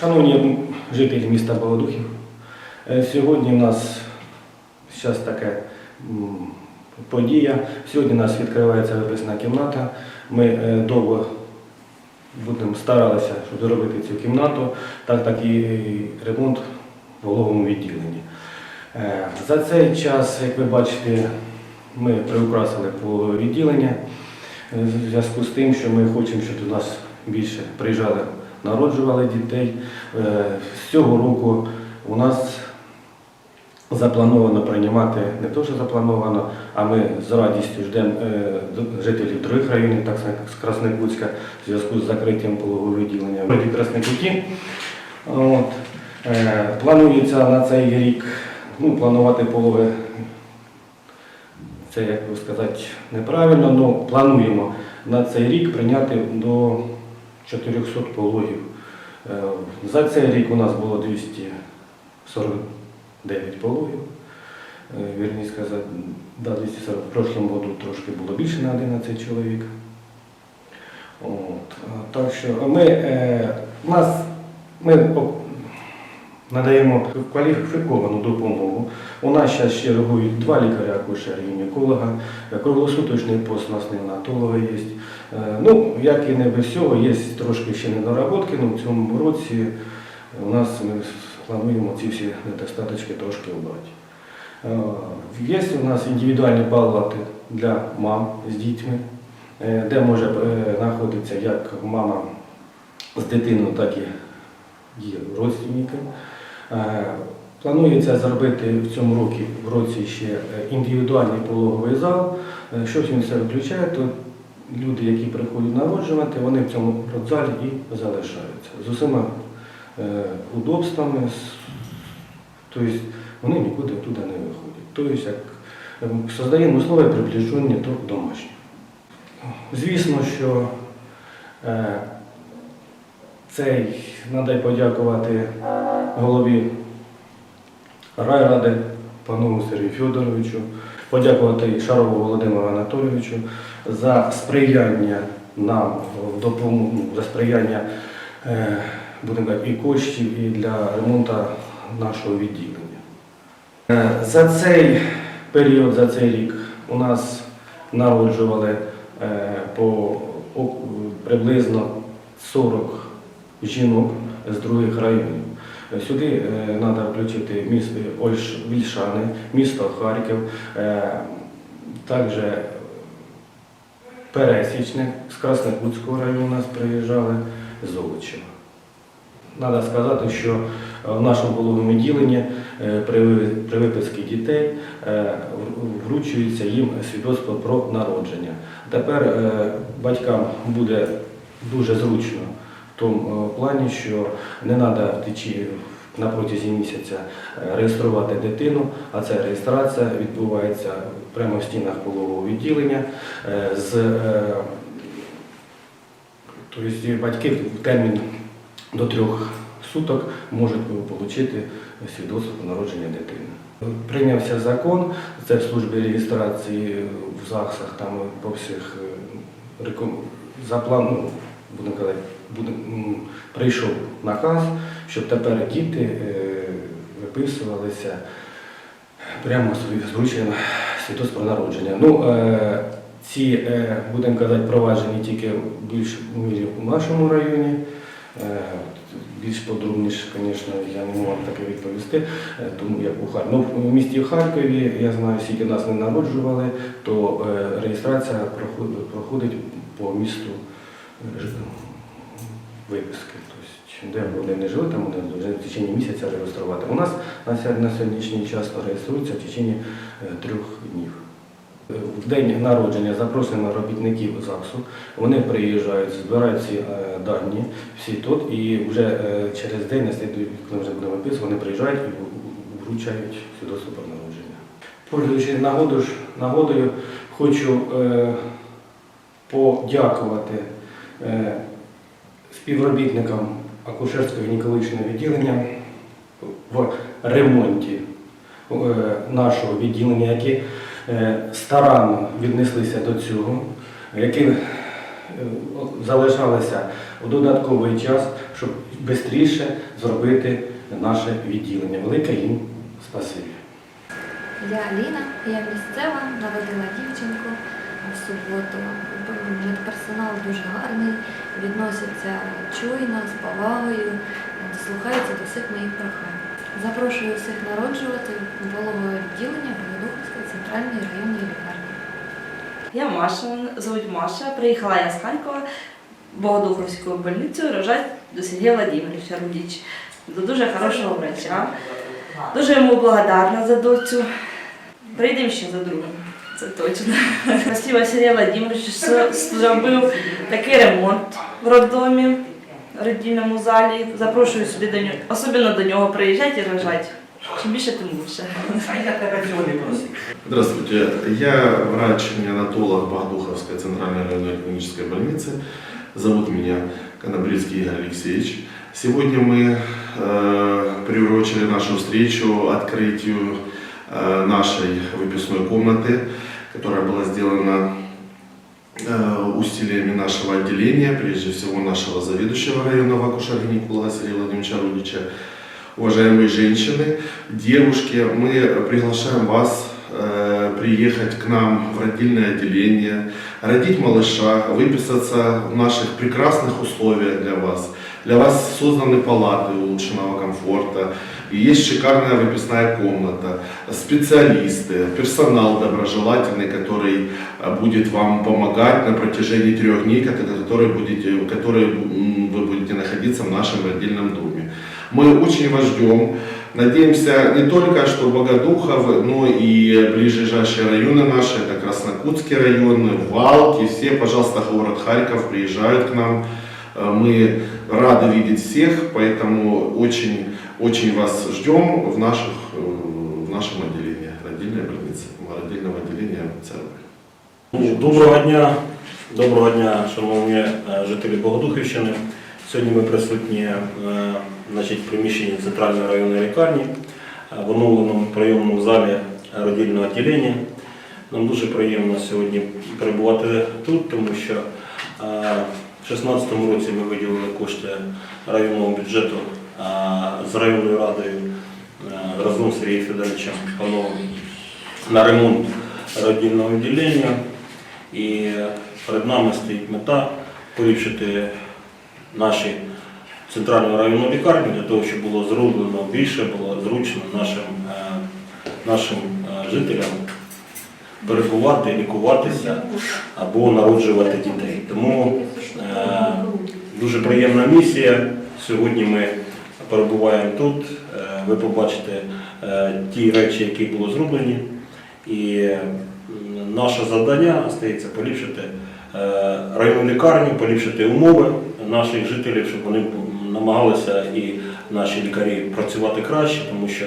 Шановні жителі міста Богодухів, е, сьогодні у нас зараз така подія. Сьогодні у нас відкривається виписна кімната. Ми е, довго будемо старалися, щоб зробити цю кімнату, так так і ремонт в головному відділенні. Е, За цей час, як ви бачите, ми приукрасили по відділення в зв'язку з тим, що ми хочемо, щоб до нас більше приїжджали, народжували дітей. Е, З цього року у нас заплановано приймати не те, що заплановано, а ми з радістю ждемо е, жителів других районів, так з Красникутська, в зв'язку з закриттям пологового відділення в Красникуті. От. Е, Планується на цей рік ну, планувати пологи. Це, як би сказати, неправильно, але плануємо на цей рік прийняти до 400 пологів. Е, За цей рік у нас було 249 пологів. Е, Вірніше сказати, да, 240. В прошлому году трошки було більше на 11 чоловік. От. Так що ми, е, нас, ми надаємо кваліфіковану допомогу. У нас зараз ще реагують два лікаря, акушера гінеколога, е, круглосуточний пост у нас неонатолога є. Е, Ну, як і не без всього, є трошки ще недоработки, але в цьому році у нас ми плануємо ці всі недостаточки трошки обрати. Є у нас індивідуальні палати для мам з дітьми, е, де може е, знаходитися як мама з дитиною, так і її родственники. Е, Планується зробити в цьому році, в році ще е, індивідуальний пологовий зал. Е, Що він все виключає, то люди, які приходять народжувати, вони в цьому родзалі і залишаються. З усіма удобствами, тобто вони нікуди туди не виходять. Тобто, як создаємо условия приближені до домашнього. Звісно, що цей треба подякувати голові райради пану Сергію Федоровичу, подякувати Шарову Володимиру Анатолійовичу за сприяння нам допомогу, за сприяння е, будемо і коштів, і для ремонту нашого відділення. Е, За цей період, за цей рік у нас народжували е, по приблизно 40 жінок з других районів. Сюди треба включити місто Вільшани, місто Харків, е, також Пересічник з Краснокутського району у нас приїжджали, з Золочева. Треба сказати, що е, в нашому пологовому відділенні е, при ви- виписці дітей вручується їм свідоцтво про народження. Тепер батькам буде дуже зручно тому е, плані, що не треба втечі на протязі місяця е, реєструвати дитину, а ця реєстрація відбувається прямо в стінах пологового відділення е, з Тобто батьки в термін до трьох суток можуть отримати свідоцтво народження дитини. Прийнявся закон, це в службі реєстрації в ЗАГСах, там по всіх реком... за ну, будемо казати, буде, прийшов наказ, щоб тепер діти е, виписувалися прямо з зрученням свідоцтво про народження. Ну, е, ці, е, будемо казати, проваджені тільки більш у мірі у нашому районі. Більш подробніше, звісно, я не можу таке відповісти, тому як у Харкові. Ну, в місті Харкові, я знаю, скільки нас не народжували, то реєстрація проходить, по місту е, ж- виписки. Тобто, де вони не жили, там вони вже в течение місяця реєструвати. У нас на сьогоднішній час реєструється в течение е, трьох днів. В день народження запросимо робітників ЗАГСу, вони приїжджають, збирають ці е, дані, всі тут, і вже е, через день, коли вже будемо виписувати, вони приїжджають і вручають свідоцтво про народження. Пользуючись нагоду ж- нагодою, хочу подякувати співробітникам акушерського гінекологічного відділення в ремонті е, нашого відділення, які е, старанно віднеслися до цього, які е, залишалися у додатковий час, щоб швидше зробити наше відділення. Велике їм спасибі. Я Аліна, я місцева, наводила дівчинку в суботу. Медперсонал дуже гарний, відноситься чуйно, з повагою, дослухається до всіх моїх прохань. Запрошую всіх народжувати пологове відділення Богодухівської центральної районної лікарні. Я Маша, звуть Маша. Приїхала я з Харкова в Богодуховську больницю рожать до Сергія Владимировича Рудіч, до дуже хорошого врача. Дуже йому благодарна за доцю. Прийдемо ще за другим. Це точно. Спасибо Сергію Владимировичу, що зробив такий ремонт в роддомі, в родильному залі. Запрошую сюди до нього, особливо до нього приїжджати і рожати. Чим більше, тим лучше. Здравствуйте, я врач-неонатолог Богодуховской центральной районной клинической больницы. Зовут меня Конобрицкий Игорь Алексеевич. Сегодня мы э, приурочили нашу встречу открытию э, нашей выпускной комнаты, которая была сделана э, усилиями нашего отделения, прежде всего нашего заведующего районного акушер-гинеколога Сергея Владимировича Рудича. Уважаемые женщины, девушки, мы приглашаем вас э, приехать к нам в родильное отделение, родить малыша, выписаться в наших прекрасных условиях для вас. Для вас созданы палаты улучшенного комфорта, есть шикарная выписная комната, специалисты, персонал доброжелательный, который э, будет вам помогать на протяжении трех дней, кото- который будете, который вы будете находиться в нашем родильном доме. Мы очень вас ждем. Надеемся не только, что Богодухов, но и ближайшие районы наши, это Краснокутский район, Валки, все, пожалуйста, город Харьков приезжают к нам. Э, Мы рады видеть всех, поэтому очень, очень вас ждем в, наших, э, в нашем отделении, родильной больницы, родильного отделения ЦРБ. Доброго дня, доброго дня, шановні е, жителі Богодухівщини. Сьогодні ми присутні е, значить, в приміщенні центральної районної лікарні е, в оновленому прийомному залі родильного відділення. Нам дуже приємно сьогодні перебувати тут, тому що в 2016 році ми виділили кошти районного бюджету з районною радою е, разом з Сергієм Федоровичем Пановим на ремонт родильного відділення. І перед нами стоїть мета поліпшити наші центральну районну лікарню для того, щоб було зроблено більше, було зручно нашим, е, нашим е, жителям перебувати, лікуватися або народжувати дітей. Тому е, дуже приємна місія. Сьогодні ми перебуваємо тут. Е, Ви побачите е, ті речі, які були зроблені. І наше завдання стається поліпшити е, районну лікарню, поліпшити умови наших жителів, щоб вони намагалися і наші лікарі працювати краще, тому що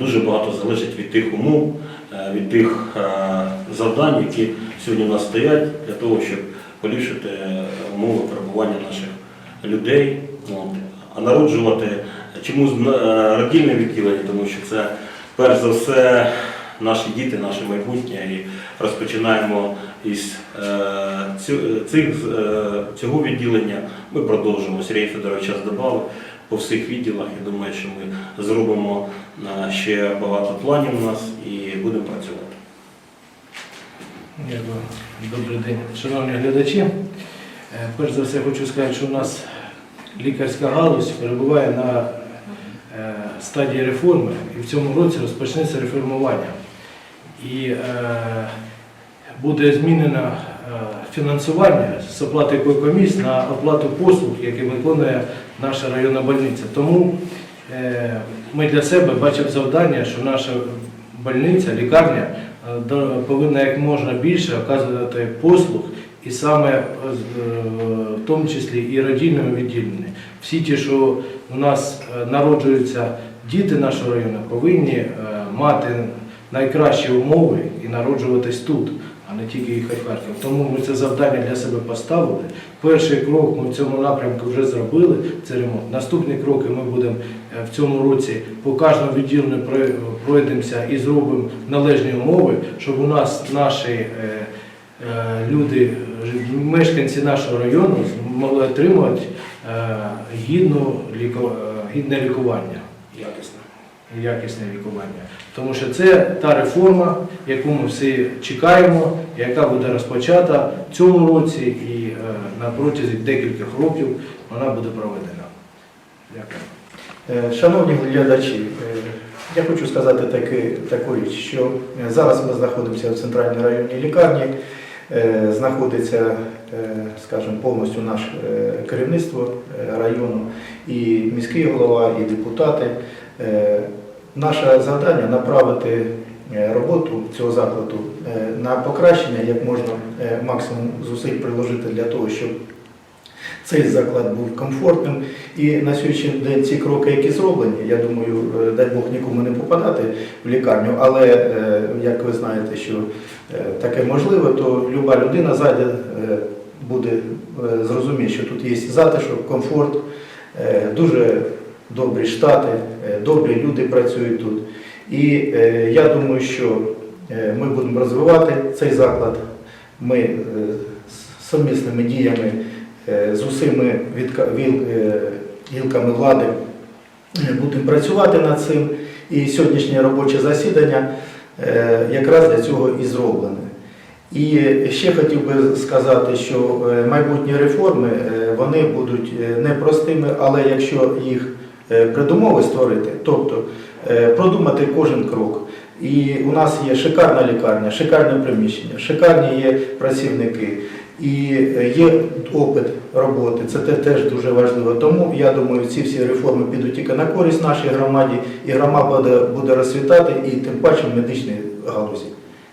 дуже багато залежить від тих умов, е, від тих е, завдань, які сьогодні у нас стоять для того, щоб поліпшити е, умови перебування наших людей. А народжувати чому з- е, відділення, тому що це перш за все наші діти, наше майбутнє. І розпочинаємо із цих, цього відділення. Ми продовжимо. Сергій Федорович час додав по всіх відділах. Я думаю, що ми зробимо е, ще багато планів у нас і будемо працювати. Добрий день, шановні глядачі. Е, Перш за все хочу сказати, що у нас лікарська галузь перебуває на е, стадії реформи і в цьому році розпочнеться реформування. І буде змінено фінансування з оплати коміс на оплату послуг, які виконує наша районна больниця. Тому е, ми для себе бачимо завдання, що наша больниця, лікарня е, повинна як можна більше оказувати послуг, і саме е, е, в тому числі і родільному відділенні. Всі ті, що у нас е, народжуються діти нашого району, повинні е, мати найкращі умови і народжуватись тут, не тільки в Харків. Тому ми це завдання для себе поставили. Перший крок ми в цьому напрямку вже зробили, це ремонт. Наступні кроки ми будемо е, в цьому році по кожному відділенню пройдемося і зробимо належні умови, щоб у нас наші е, е, люди, мешканці нашого району могли отримувати гідне лікування. Якісне лікування. Тому що це та реформа, яку ми всі чекаємо, яка буде розпочата в цьому році і е, на протязі декількох років вона буде проведена. Дякую. Е, Шановні глядачі, е, я хочу сказати таку річ, що зараз ми знаходимося в центральній районній лікарні, знаходиться, скажімо, повністю наше керівництво району, і міський голова, і депутати. Е, Наше завдання направити е, роботу цього закладу е, на покращення, як можна максимум зусиль приложити для того, щоб цей заклад був комфортним. І на сьогоднішній день ці кроки, які зроблені, я думаю, дай Бог нікому не попадати в лікарню, але як ви знаєте, що таке можливо, то люба людина зайде, буде зрозуміти, що тут є затишок, комфорт, дуже добрі штати, е, добрі люди працюють тут. І е, я думаю, що е, ми будемо розвивати цей заклад. Ми з сумісними діями з усіми гілками влади будемо працювати над цим. І сьогоднішнє робоче засідання якраз для цього і зроблене. І ще хотів би сказати, що майбутні реформи вони будуть непростими, але якщо їх придумови створити, тобто е, продумати кожен крок. І у нас є шикарна лікарня, шикарне приміщення, шикарні є працівники і е, є опит роботи. Це теж дуже важливо. Тому я думаю, ці всі реформи підуть тільки на користь нашій громаді, і громада буде розцвітати, і тим паче в медичній галузі.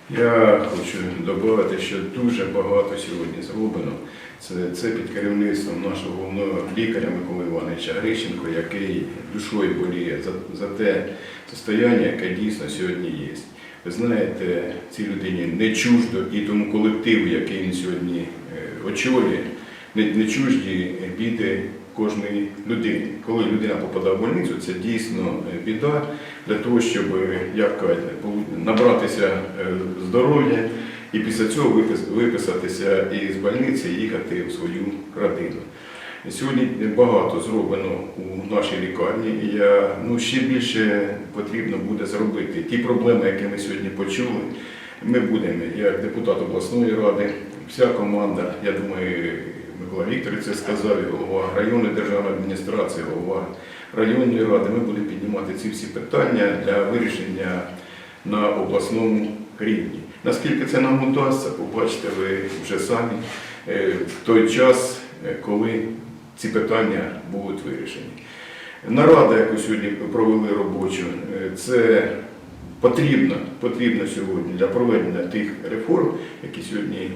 Я хочу додати, що дуже багато сьогодні зроблено. Це, це під керівництвом нашого головного лікаря Миколи Івановича Грищенко, який душою боліє за, за те состояння, яке дійсно сьогодні є. Ви знаєте, цій людині не чуждо і тому колективу, який він сьогодні е, очолює, не, не чужді біди кожної людини. Коли людина попадає в больницю, це дійсно е, біда для того, щоб, е, як кажуть, набратися здоров'я і після цього випис- виписатися із больниці і їхати в свою родину. Сьогодні багато зроблено у нашій лікарні, я, ну, ще більше потрібно буде зробити. Ті проблеми, які ми сьогодні почули, ми будемо, як депутат обласної ради, вся команда, я думаю, Микола Вікторович це сказав, голова районної державної адміністрації, голова районної ради, ми будемо піднімати ці всі питання для вирішення на обласному рівні. Наскільки це нам удасться, побачите ви вже самі е, в той час, е, коли ці питання будуть вирішені. Нарада, яку сьогодні провели робочу, е, це потрібно, потрібно сьогодні для проведення тих реформ, які сьогодні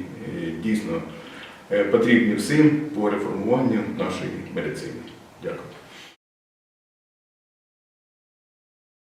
дійсно потрібні всім по реформуванню нашої медицини. Дякую.